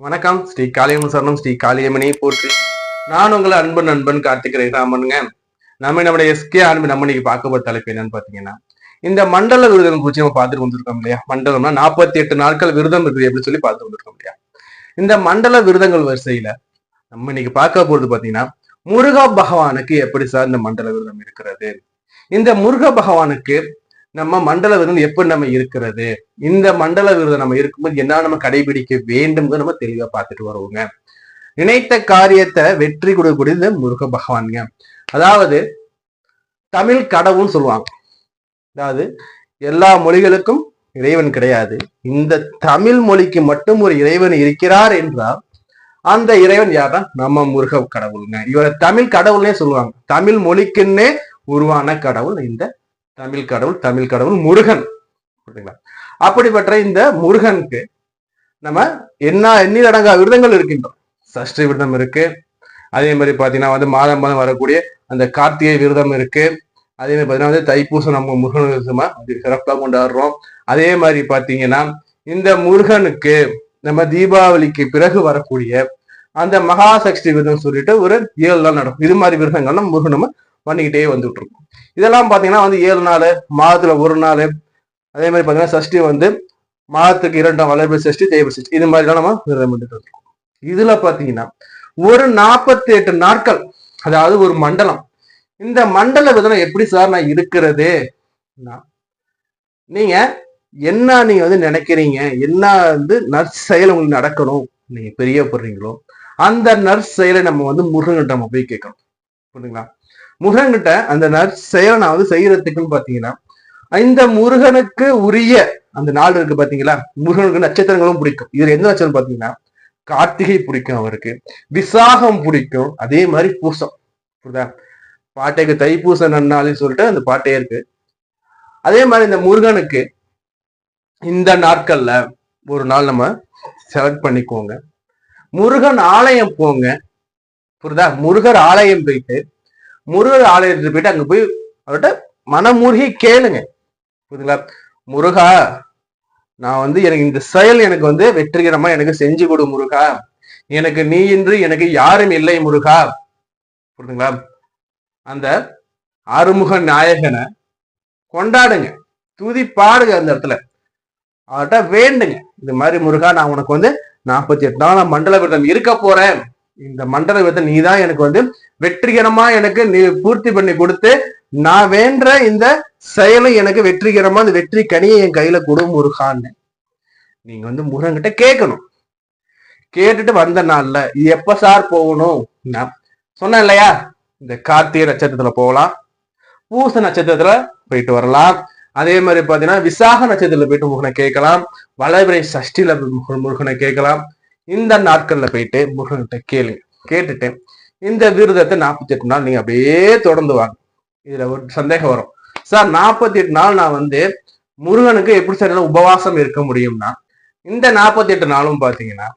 வணக்கம். ஸ்ரீ காளியம் சரணம் ஸ்ரீ காளியம்மனை போற்றி. நான் உங்களை அன்பு நண்பன் கார்த்திக் ராமனுங்க நம்ம நம்முடைய எஸ்கே அன்பு நம்ம இன்னைக்கு பார்க்க போற தலைப்பு என்னன்னு பாத்தீங்கன்னா இந்த மண்டல விருதம் குறித்து நம்ம பார்த்துட்டு வந்திருக்கோம் இல்லையா? மண்டலம்னா நாற்பத்தி எட்டு நாட்கள் விருதம் இருக்குது அப்படின்னு சொல்லி பார்த்து வந்திருக்கோம் இல்லையா? இந்த மண்டல விருதங்கள் வரிசையில நம்ம இன்னைக்கு பார்க்க போறது பாத்தீங்கன்னா முருக பகவானுக்கு எப்படி சார் இந்த மண்டல விரதம் இருக்கிறது? இந்த முருக பகவானுக்கு நம்ம மண்டல விருது எப்படி நம்ம இருக்கிறது? இந்த மண்டல விருது நம்ம இருக்கும்போது என்ன நம்ம கடைபிடிக்க வேண்டும் நம்ம தெளிவா பார்த்துட்டு வருவோங்க. நினைத்த காரியத்தை வெற்றி கொடுக்கக்கூடியது இந்த முருக பகவானுங்க. அதாவது தமிழ் கடவுள்னு சொல்லுவாங்க. அதாவது எல்லா மொழிகளுக்கும் இறைவன் கிடையாது. இந்த தமிழ் மொழிக்கு மட்டும் ஒரு இறைவன் இருக்கிறார் என்றால் அந்த இறைவன் யார்னா நம்ம முருக கடவுளுங்க. இவரை தமிழ் கடவுள்னே சொல்லுவாங்க. தமிழ் மொழிக்குன்னே உருவான கடவுள் இந்த தமிழ் கடவுள் தமிழ் கடவுள் முருகன். புரியுதுங்களா? அப்படிப்பட்ட இந்த முருகனுக்கு நம்ம என்ன எண்ணிலடங்கா விரதங்கள் இருக்கின்றோம். சஷ்டி விரதம் இருக்கு. அதே மாதிரி பாத்தீங்கன்னா வந்து மாதம் மாதம் வரக்கூடிய அந்த கார்த்திகை விரதம் இருக்கு. அதே மாதிரி பாத்தீங்கன்னா வந்து தைப்பூசம் நம்ம முருகன் விரதமா சிறப்பாக கொண்டாடுறோம். அதே மாதிரி பாத்தீங்கன்னா இந்த முருகனுக்கு நம்ம தீபாவளிக்கு பிறகு வரக்கூடிய அந்த மகா சஷ்டி விரதம் சொல்லிட்டு ஒரு ஏழு நாள் நடக்கும். இது மாதிரி விரதங்கள்லாம் முருகன் நம்ம பண்ணிக்கிட்டே வந்துட்டு இருக்கும் இதெல்லாம் பார்த்தீங்கன்னா வந்து ஏழு நாள் மாதத்துல ஒரு நாள். அதே மாதிரி பார்த்தீங்கன்னா சஷ்டி வந்து மாதத்துக்கு இரண்டாம் வளர்ப்பு சஷ்டி தேவை சஷ்டி இது மாதிரிலாம் நம்ம விரதம் பண்ணிட்டு இருக்கோம் இதுல பார்த்தீங்கன்னா ஒரு நாற்பத்தி எட்டு நாட்கள் அதாவது ஒரு மண்டலம். இந்த மண்டல விதம் எப்படி சார் நான் இருக்கிறது? நீங்க என்ன நீங்க வந்து நினைக்கிறீங்க? என்ன வந்து நர்ஸ் உங்களுக்கு நடக்கணும்? நீங்க பெரிய போடுறீங்களோ அந்த நர்ஸ் செயலை நம்ம வந்து முருகன்கிட்ட நம்ம போய் கேட்கணும். புரியுதுங்களா முருகன்கிட்ட அந்த நர்ஸ் செய்யறதுக்குன்னு பாத்தீங்கன்னா இந்த முருகனுக்கு உரிய அந்த நாள் இருக்கு பாத்தீங்களா? முருகனுக்கு நட்சத்திரங்களும் பிடிக்கும். இதுல எந்த நட்சத்திரம் பாத்தீங்கன்னா கார்த்திகை பிடிக்கும் அவருக்கு விசாகம் பிடிக்கும் அதே மாதிரி பூசம். புரியுதா? பாட்டைக்கு தைப்பூச நன்னாள்னு சொல்லிட்டு அந்த பாட்டே இருக்கு. அதே மாதிரி இந்த முருகனுக்கு இந்த நாட்கள்ல ஒரு நாள் நம்ம செலக்ட் பண்ணிக்கோங்க. முருகன் ஆலயம் போங்க. புரியுதா? முருகர் ஆலயம் போயிட்டு முருகர் ஆலயத்துக்கு போயிட்டு அங்க போய் அவர்கிட்ட மனமுருகி கேளுங்க. புரியுதுங்களா? முருகா நான் வந்து எனக்கு இந்த செயல் எனக்கு வந்து வெற்றிகரமா எனக்கு செஞ்சு கொடு முருகா. எனக்கு நீ இன்று எனக்கு யாரும் இல்லை முருகா. புரியுதுங்களா? அந்த ஆறுமுக நாயகனை கொண்டாடுங்க. துதி பாடுங்க அந்த இடத்துல. அவர்கிட்ட வேண்டுங்க. இந்த மாதிரி முருகா நான் உனக்கு வந்து நாற்பத்தி எட்டு நாள் நான் மண்டல விரதம் இருக்க போறேன். இந்த மண்டல விரதம் நீ தான் எனக்கு வந்து வெற்றிகரமா எனக்கு நீ பூர்த்தி பண்ணி கொடுத்து நான் வேண்ட இந்த செயலை எனக்கு வெற்றிகரமா அந்த வெற்றி கனியை என் கையில கொடு முருகான்னு நீங்க வந்து முருகன்கிட்ட கேட்கணும். கேட்டுட்டு வந்த நாள்ல இது எப்ப சார் போகணும்? நான் சொன்னேன் இல்லையா? இந்த கார்த்திகை நட்சத்திரத்துல போகலாம். பூச நட்சத்திரத்துல போயிட்டு வரலாம். அதே மாதிரி பாத்தீங்கன்னா விசாக நட்சத்திரத்துல போயிட்டு முருகனை கேட்கலாம். வளவிரை சஷ்டில முருகனை கேட்கலாம். இந்த நாட்கள்ல போயிட்டு முருகன்கிட்ட கேளுங்க. கேட்டுட்டு இந்த விரதத்தை நாற்பத்தி எட்டு நாள் நீங்க அப்படியே தொடர்ந்து வாங்க. இதுல ஒரு சந்தேகம் வரும். சார் நாற்பத்தி எட்டு நாள் நான் வந்து முருகனுக்கு எப்படி சார் உபவாசம் இருக்க முடியும்னா இந்த நாற்பத்தி எட்டு நாளும் பாத்தீங்கன்னா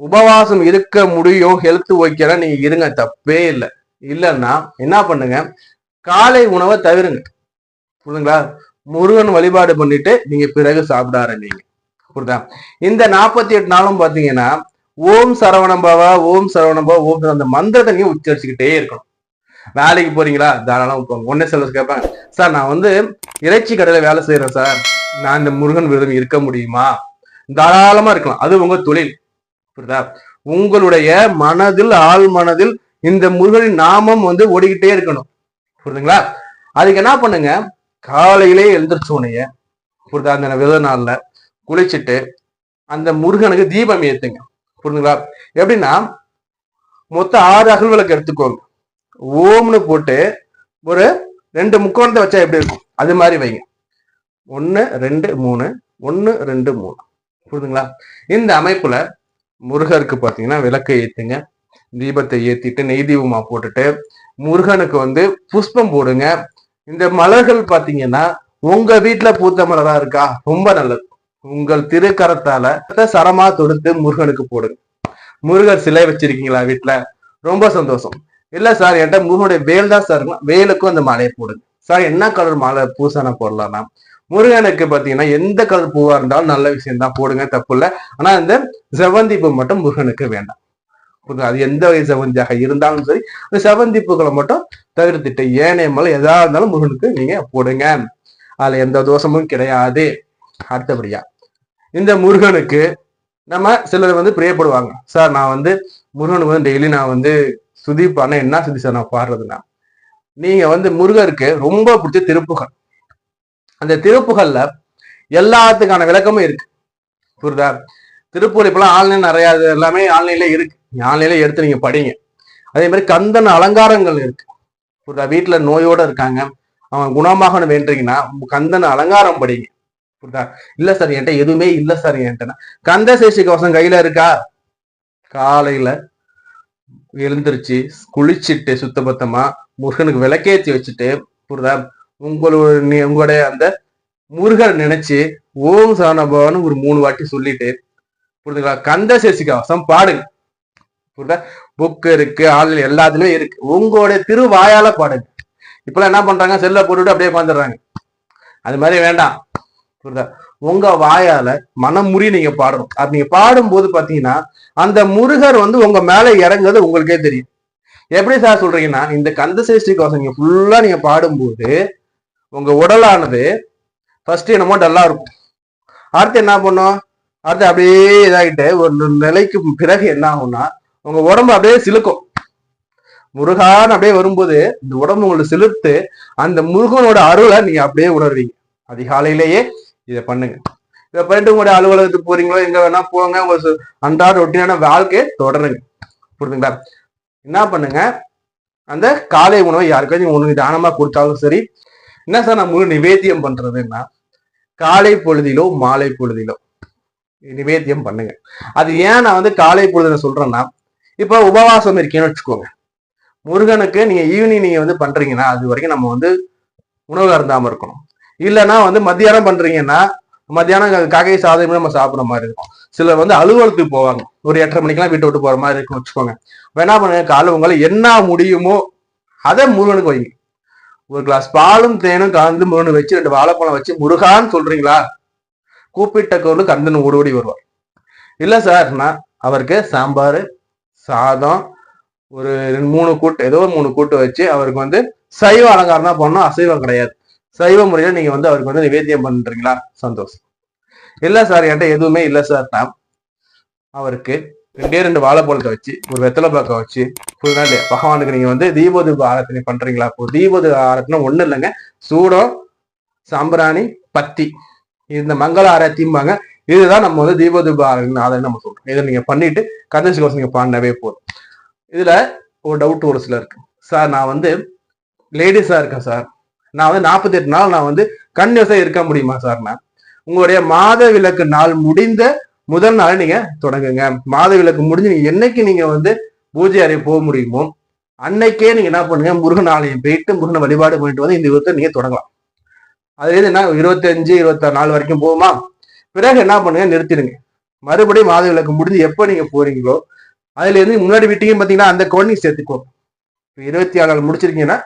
உபவாசம் இருக்க முடியும் ஹெல்த் ஓகேனா நீங்க இருங்க தப்பே இல்லை. இல்லைன்னா என்ன பண்ணுங்க காலை உணவை தவிருங்க. புரியுதுங்களா? முருகன் வழிபாடு பண்ணிட்டு நீங்க பிறகு சாப்பிட ஆரம்பிங்க. புரியுதா? இந்த நாற்பத்தி எட்டு நாளும் பாத்தீங்கன்னா ஓம் சரவணம்பாவா ஓம் சரவணம்பா ஓம் அந்த மந்திரத்தை நீங்க உச்சரிச்சுக்கிட்டே இருக்கணும். வேலைக்கு போறீங்களா? தாராளம் போங்க ஒன்னே சொல்ல கேட்பேன் சார் நான் வந்து இறைச்சி கடையில வேலை செய்யறேன் சார். நான் இந்த முருகன் விரதம் இருக்க முடியுமா? தாராளமா இருக்கலாம். அது உங்க தொழில். புரியுதா? உங்களுடைய மனதில் ஆள் மனதில் இந்த முருகனின் நாமம் வந்து ஓடிக்கிட்டே இருக்கணும். புரியுதுங்களா? அதுக்கு என்ன பண்ணுங்க? காலையிலே எழுந்திரிச்ச உடனே புரியுதா? அந்த வித நாள்ல குளிச்சுட்டு அந்த முருகனுக்கு தீபம் ஏத்துங்க. புரிஞ்சுங்களா எப்படின்னா மொத்தம் ஆறு அகல் விளக்கு எடுத்துக்கோங்க. ஓம்னு போட்டு ஒரு ரெண்டு முக்கோணத்தை வச்சா எப்படி இருக்கும்? அது மாதிரி வைங்க. ஒன்னு ரெண்டு மூணு. ஒன்னு ரெண்டு மூணு. புரிதுங்களா இந்த அமைப்புல முருகருக்கு பாத்தீங்கன்னா விளக்கை ஏத்துங்க. தீபத்தை ஏத்திட்டு நெய் தீபமா போட்டுட்டு முருகனுக்கு வந்து புஷ்பம் போடுங்க. இந்த மலர்கள் பாத்தீங்கன்னா உங்க வீட்டுல பூத்த மலரா இருக்கா? ரொம்ப நல்லது. உங்கள் திருக்கரத்தால சரமா தொடுத்து முருகனுக்கு போடுங்க முருகர் சிலை வச்சிருக்கீங்களா வீட்டுல ரொம்ப சந்தோஷம். இல்ல சார் என்கிட்ட முருகனுடைய வேல் தான் சார் வேலுக்கும் அந்த மாலையை போடுங்க சார் என்ன கலர் மாலை? பூசான போடலாம்னா முருகனுக்கு பாத்தீங்கன்னா எந்த கலர் பூவா இருந்தாலும் நல்ல விஷயம் தான். போடுங்க தப்பு இல்லை. ஆனா இந்த செவந்தி பூ மட்டும் முருகனுக்கு வேண்டாம். அது எந்த வகை செவந்தியாக இருந்தாலும் சரி அந்த செவந்தி பூக்களை மட்டும் தவிர்த்துட்டு ஏனைய மலை எதா இருந்தாலும் முருகனுக்கு நீங்க போடுங்க. அதுல எந்த தோஷமும் கிடையாது. அடுத்தபடியா இந்த முருகனுக்கு நம்ம சிலர் வந்து பிரியப்படுவாங்க. சார் நான் வந்து முருகனுக்கு வந்து டெய்லி நான் வந்து சுதி பண்ண என்ன சுதி சார் நான் பாடுறதுன்னா நீங்க வந்து முருகருக்கு ரொம்ப பிடிச்ச திருப்புகள். அந்த திருப்புகள்ல எல்லாத்துக்கான விளக்கமும் இருக்கு. புரியுதா? திருப்பூர் இப்பெல்லாம் ஆன்லைன் நிறைய இது எல்லாமே ஆன்லைன்ல இருக்கு. ஆன்லைன்ல எடுத்து நீங்க படிங்க. அதே மாதிரி கந்தன் அலங்காரங்கள் இருக்கு. புரியுதா? வீட்டுல நோயோட இருக்காங்க. அவன் குணமாகணும் வேண்டீங்கன்னா கந்தன் அலங்காரம் படிங்க. புரியுதா? இல்ல சார் என்கிட்ட எதுவுமே இல்ல சார் என்கிட்ட. கந்த சேஷி கவசம் கையில இருக்கா? காலையில எழுந்திருச்சு குளிச்சுட்டு சுத்தபத்தமா முருகனுக்கு விளக்கேத்தி வச்சுட்டு புரியுதா? உங்களுடைய உங்களுடைய அந்த முருகன் நினைச்சு ஓம் சரணபவன் ஒரு மூணு வாட்டி சொல்லிட்டு புரிதுங்களா கந்த சேசி கவசம் பாடுங்க. புரியுதா? புக் இருக்கு ஆன்லைன் எல்லாத்துலயும் இருக்கு. உங்களுடைய திருவாயால பாடுங்க. இப்பெல்லாம் என்ன பண்றாங்க? செல்ல போட்டுட்டு அப்படியே உட்காந்துடுறாங்க அது மாதிரி வேண்டாம். புரியுதா? உங்க வாயால மனமுறி நீங்க பாடணும். அது நீங்க பாடும்போது பாத்தீங்கன்னா அந்த முருகர் வந்து உங்க மேல இறங்குறது உங்களுக்கே தெரியும். எப்படி சார் சொல்றீங்கன்னா இந்த கந்த சேஷ்டி கவசம் நீங்க ஃபுல்லா நீங்க பாடும்போது உங்க உடலானது ஃபர்ஸ்ட் என்னமோ டல்லா இருக்கும். அடுத்து என்ன பண்ணும்? அடுத்து அப்படியே இதாகிட்டு ஒரு நிலைக்கு பிறகு என்ன ஆகும்னா உங்க உடம்பு அப்படியே சிலுக்கும். முருகான்னு அப்படியே வரும்போது இந்த உடம்பு உங்களுக்கு சிலிர்த்து அந்த முருகனோட அருளை நீங்க அப்படியே உணர்வீங்க. அதிகாலையிலேயே இதை பண்ணுங்க. இதை பண்ணிட்டு உங்களுடைய அலுவலகத்துக்கு போறீங்களோ எங்க வேணா போங்க. உங்க அன்றாட ரொட்டீனான வாழ்க்கையை தொடருங்க. புரியுதுங்களா? என்ன பண்ணுங்க? அந்த காலை உணவை யாருக்காச்சும் உனக்கு தானமா கொடுத்தாலும் சரி என்ன சார் நான் முழு நிவேத்தியம் பண்றதுன்னா காலை பொழுதிலோ மாலை பொழுதிலோ நிவேத்தியம் பண்ணுங்க. அது ஏன் நான் வந்து காலை பொழுதுல சொல்றேன்னா இப்போ உபவாசம் இருக்கீங்கன்னு வச்சுக்கோங்க. முருகனுக்கு நீங்க ஈவினிங் நீங்க வந்து பண்றீங்கன்னா அது வரைக்கும் நம்ம வந்து உணவு அருந்தாம இருக்கணும். இல்லைன்னா வந்து மத்தியானம் பண்றீங்கன்னா மத்தியானம் காக்கை சாதமே நம்ம சாப்பிட்ற மாதிரி இருக்கும். சிலர் வந்து அலுவலகத்துக்கு போவாங்க. ஒரு எட்டரை மணிக்கெல்லாம் வீட்டை விட்டு போற மாதிரி இருக்கும் வச்சுக்கோங்க. வேணா என்ன பண்ணுங்க காலை உங்களை என்ன முடியுமோ அதை முருகனுக்கு வைங்க. ஒரு கிளாஸ் பாலும் தேனும் கலந்து முருகன் வச்சு ரெண்டு வாழைப்பழம் வச்சு முருகான்னு சொல்றீங்களா? கூப்பிட்ட கோவில் கந்தன் ஓடி வருவார். இல்ல சார்னா அவருக்கு சாம்பார் சாதம் ஒரு ரெண்டு மூணு கூட்டு ஏதோ மூணு கூட்டு வச்சு அவருக்கு வந்து சைவ அலங்காரம் தான் பண்ணணும். அசைவம் கிடையாது. சைவ முறையில நீங்க வந்து அவருக்கு வந்து நிவேத்தியம் பண்றீங்களா? சந்தோஷம். இல்ல சார் என்கிட்ட எதுவுமே இல்ல சார் நான் அவருக்கு ரெண்டே ரெண்டு வாழைப்பழத்தை வச்சு ஒரு வெத்தலை பாக்க வச்சு புதுநாள் பகவானுக்கு நீங்க வந்து தீபோதீப ஆரத்தனை பண்றீங்களா? இப்போ தீபோதீப ஆரத்தினா ஒண்ணு இல்லைங்க. சூடம் சாம்பிராணி பத்தி. இந்த மங்கள ஆரத்திம்பாங்க. இதுதான் நம்ம வந்து தீபோதீப ஆதரவு நம்ம சொல்றோம். இதை நீங்க பண்ணிட்டு கந்தசி கோசம் நீங்க பாடினவே போதும். இதுல ஒரு டவுட் ஒரு சில இருக்கு. சார் நான் வந்து லேடிஸா இருக்கேன் சார் நான் வந்து நாற்பத்தி எட்டு நாள் நான் வந்து கன்னியஸா இருக்க முடியுமா சார்னா உங்களுடைய மாத விளக்கு நாள் முடிந்த முதல் நாள் நீங்க தொடங்குங்க. மாத விளக்கு முடிஞ்சு நீங்க என்னைக்கு நீங்க வந்து பூஜை அறை போக முடியுமோ அன்னைக்கே நீங்க என்ன பண்ணுங்க முருகன் ஆலயம் போயிட்டு முருகனை வழிபாடு பண்ணிட்டு வந்து இந்த விதத்தை நீங்க தொடங்கலாம். அதுல இருந்து என்ன இருபத்தஞ்சு இருபத்தாறு நாள் வரைக்கும் போகுமா? பிறகு என்ன பண்ணுங்க நிறுத்திடுங்க. மறுபடியும் மாத விளக்கு முடிஞ்சு எப்போ நீங்க போறீங்களோ அதுல இருந்து முன்னாடி வீட்டையும் பாத்தீங்கன்னா அந்த குழந்தைங்க சேர்த்துக்கோ. இருபத்தி ஆறு நாள் முடிச்சிருக்கீங்கன்னா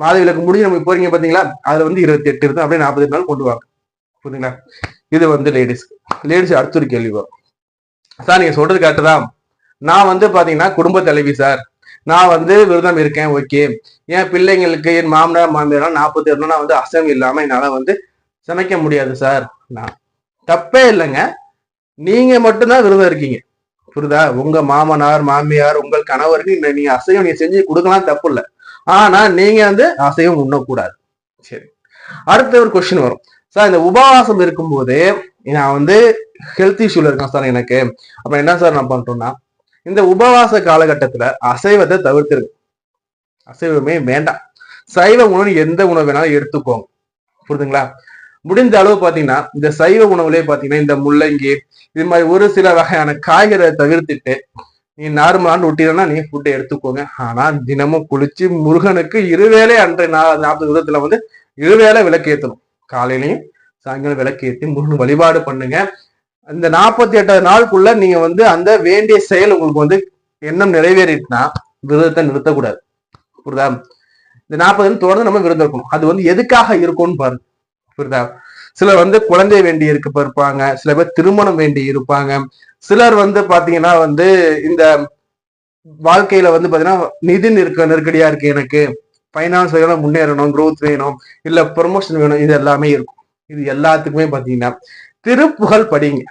மாத விளக்கு முடிஞ்சு நம்ம போறீங்க பாத்தீங்களா? அதுல வந்து இருபத்தி எட்டு இருந்து அப்படியே நாற்பது நாள் கொண்டு வாங்க. புரியுதுங்களா? இது வந்து லேடிஸ் லேடிஸ் அடுத்த ஒரு கேள்வி வரும். சார் நீங்க சொல்றது கரெக்டு தான். நான் வந்து பாத்தீங்கன்னா குடும்ப தலைவி சார். நான் வந்து விரதம் இருக்கேன் ஓகே என் பிள்ளைங்களுக்கு என் மாமனார் மாமியாரெல்லாம் நாற்பத்தி ஏழு நான் வந்து அசைவம் இல்லாம என்னால வந்து சமைக்க முடியாது சார். நான் தப்பே இல்லைங்க. நீங்க மட்டும்தான் விரதம் இருக்கீங்க. புரியுதா? உங்க மாமனார் மாமியார் உங்கள் கணவருக்கு நீங்க அசைவம் நீங்க செஞ்சு கொடுக்கலாம் தப்பு இல்லை. ஆனா நீங்க வந்து அசைவம் உண்ணக்கூடாது. சரி. அடுத்த ஒரு கொஸ்டின் வரும். சார் இந்த உபவாசம் இருக்கும்போது நான் வந்து ஹெல்த் இஷ்யூல இருக்கேன் சார் எனக்கு. அப்ப என்ன சார் நான் பண்றோம்னா இந்த உபவாச காலகட்டத்துல அசைவத்தை தவிர்த்துருங்க. அசைவமே வேண்டாம். சைவ உணவு எந்த உணவு வேணாலும் எடுத்துக்கோங்க. புரியுதுங்களா? முடிந்த அளவு பாத்தீங்கன்னா இந்த சைவ உணவுலயே பாத்தீங்கன்னா இந்த முள்ளங்கி இது மாதிரி ஒரு சில வகையான காய்கறியை தவிர்த்துட்டு நீ நார்மலான ரொட்டீனா நீங்க ஃபுட்டை எடுத்துக்கோங்க. ஆனா தினமும் குளிச்சு முருகனுக்கு இருவேளை அன்றைய நாற்பது விதத்துல வந்து இருவேளை விளக்கு ஏற்றணும் காலையிலையும் சாயங்காலம் விளக்கு ஏற்றி முருகன் வழிபாடு பண்ணுங்க. இந்த நாற்பத்தி எட்டாவது நாளுக்குள்ள நீங்க வந்து அந்த வேண்டிய செயல் உங்களுக்கு வந்து எண்ணம் நிறைவேறிட்டுனா விரதத்தை நிறுத்தக்கூடாது. புரியுதா? இந்த நாற்பது தொடர்ந்து நம்ம விரதம் இருக்கணும். அது வந்து எதுக்காக இருக்கும்னு பாருங்க புரியுதா? சிலர் வந்து குழந்தை வேண்டி இருக்க இருப்பாங்க சில பேர் திருமணம் வேண்டி இருப்பாங்க. சிலர் வந்து பாத்தீங்கன்னா வந்து இந்த வாழ்க்கையில வந்து பாத்தீங்கன்னா நிதி நெருக்க நெருக்கடியா இருக்கு எனக்கு. ஃபைனான்ஸ் வேணும் முன்னேறணும் க்ரோத் வேணும் இல்ல ப்ரொமோஷன் வேணும் இது எல்லாமே இருக்கும். இது எல்லாத்துக்குமே பாத்தீங்கன்னா திருப்புகழ் படிங்க.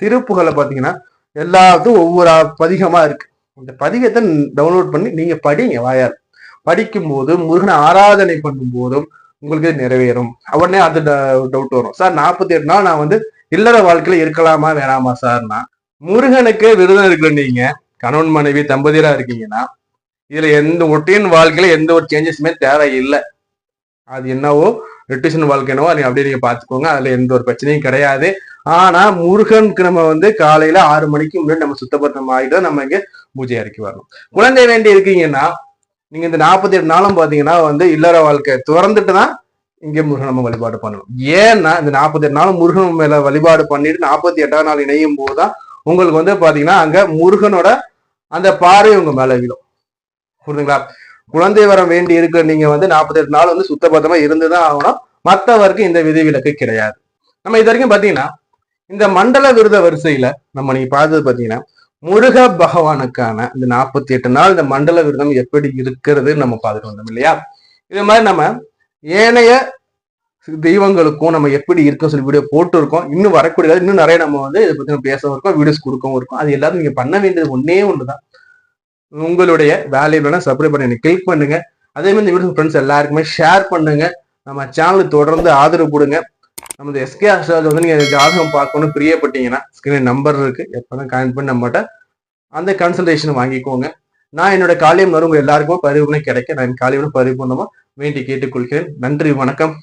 திருப்புகழை பாத்தீங்கன்னா எல்லாத்துக்கும் ஒவ்வொரு பதிகமா இருக்கு. இந்த பதிகத்தை டவுன்லோட் பண்ணி நீங்க படிங்க வாயால். படிக்கும்போது முருகனை ஆராதனை பண்ணும் போதும் உங்களுக்கு நிறைவேறும். உடனே அது டவுட் வரும். சார் நாற்பத்தி எட்டு நாள் நான் வந்து இல்லற வாழ்க்கையில இருக்கலாமா வேணாமா சார்னா முருகனுக்கு விருதம் இருக்கிற நீங்க? கணவன் மனைவி தம்பதியரா இருக்கீங்கன்னா இதுல எந்த ஒட்டியின் வாழ்க்கையில எந்த ஒரு சேஞ்சஸுமே தேவை இல்லை அது என்னவோ ரிட்டிஷன் வாழ்க்கை என்னவோ அதை அப்படியே நீங்க பாத்துக்கோங்க அதுல எந்த ஒரு பிரச்சனையும் கிடையாது. ஆனா முருகனுக்கு நம்ம வந்து காலையில ஆறு மணிக்கு முன்னாடி நம்ம சுத்தபத்தம் ஆகிட்டு நம்ம இங்க பூஜை இறக்கி வரணும். குழந்தை வேண்டி இருக்கீங்கன்னா நீங்க இந்த நாற்பத்தி எட்டு நாளும் பாத்தீங்கன்னா வந்து இல்லற வாழ்க்கை திறந்துட்டு தான் இங்கே முருகன் நம்ம வழிபாடு பண்ணணும். ஏன்னா இந்த நாற்பத்தி எட்டு நாளும் முருகன் மேல வழிபாடு பண்ணிட்டு நாற்பத்தி எட்டாம் நாள் இணையும் போதுதான் உங்களுக்கு வந்து பாத்தீங்கன்னா அங்க முருகனோட அந்த பார்வை உங்க மேல விழும். புரியுதுங்களா? குழந்தை வரம் வேண்டி இருக்க நீங்க வந்து நாற்பத்தி எட்டு நாள் வந்து சுத்தபத்தமா இருந்துதான் ஆகணும். மற்றவருக்கு இந்த விதிவிலக்கு கிடையாது. நம்ம இது வரைக்கும் பாத்தீங்கன்னா இந்த மண்டல விருத வரிசையில நம்ம நீங்க பார்த்தது பாத்தீங்கன்னா முருக பகவானுக்கான இந்த நாற்பத்தி எட்டு நாள் இந்த மண்டல விரதம் எப்படி இருக்கிறது நம்ம பார்த்துட்டு வந்தோம் இல்லையா? இது மாதிரி நம்ம ஏனைய தெய்வங்களுக்கும் நம்ம எப்படி இருக்கோம் சொல்லி வீடியோ போட்டு இருக்கோம் இன்னும் வரக்கூடிய இன்னும் நிறைய நம்ம வந்து இதை பத்தி பேச இருக்கோம் வீடியோஸ் கொடுக்கவும் இருக்கும். அது எல்லாரும் நீங்க பண்ண வேண்டியது ஒன்னே ஒன்றுதான் உங்களுடைய வேல்யூபிளான சப்ஸ்கிரைப் பண்ணி கிளிக் பண்ணுங்க. அதே மாதிரி இந்த வீடியோ ஃப்ரெண்ட்ஸ் எல்லாருக்குமே ஷேர் பண்ணுங்க. நம்ம சேனலுக்கு தொடர்ந்து ஆதரவு கொடுங்க. நம்ம எஸ்கே அஸ்ட்ராலஜி வந்து நீங்க ஜாதகம் பார்க்கணும் பிரியப்பட்டீங்கன்னா ஸ்கிரீன் நம்பர் இருக்கு. எப்பதான் கனெக்ட் பண்ணி நம்மகிட்ட அந்த கன்சல்டேஷன் வாங்கிக்கோங்க. நான் என்னோட காலியம் வரும் உங்க எல்லாருக்கும் பரிவுனை கிடைக்க நான் காலியம் பரிபூர்ணமா வேண்டி கேட்டுக்கொள்கிறேன். நன்றி வணக்கம்.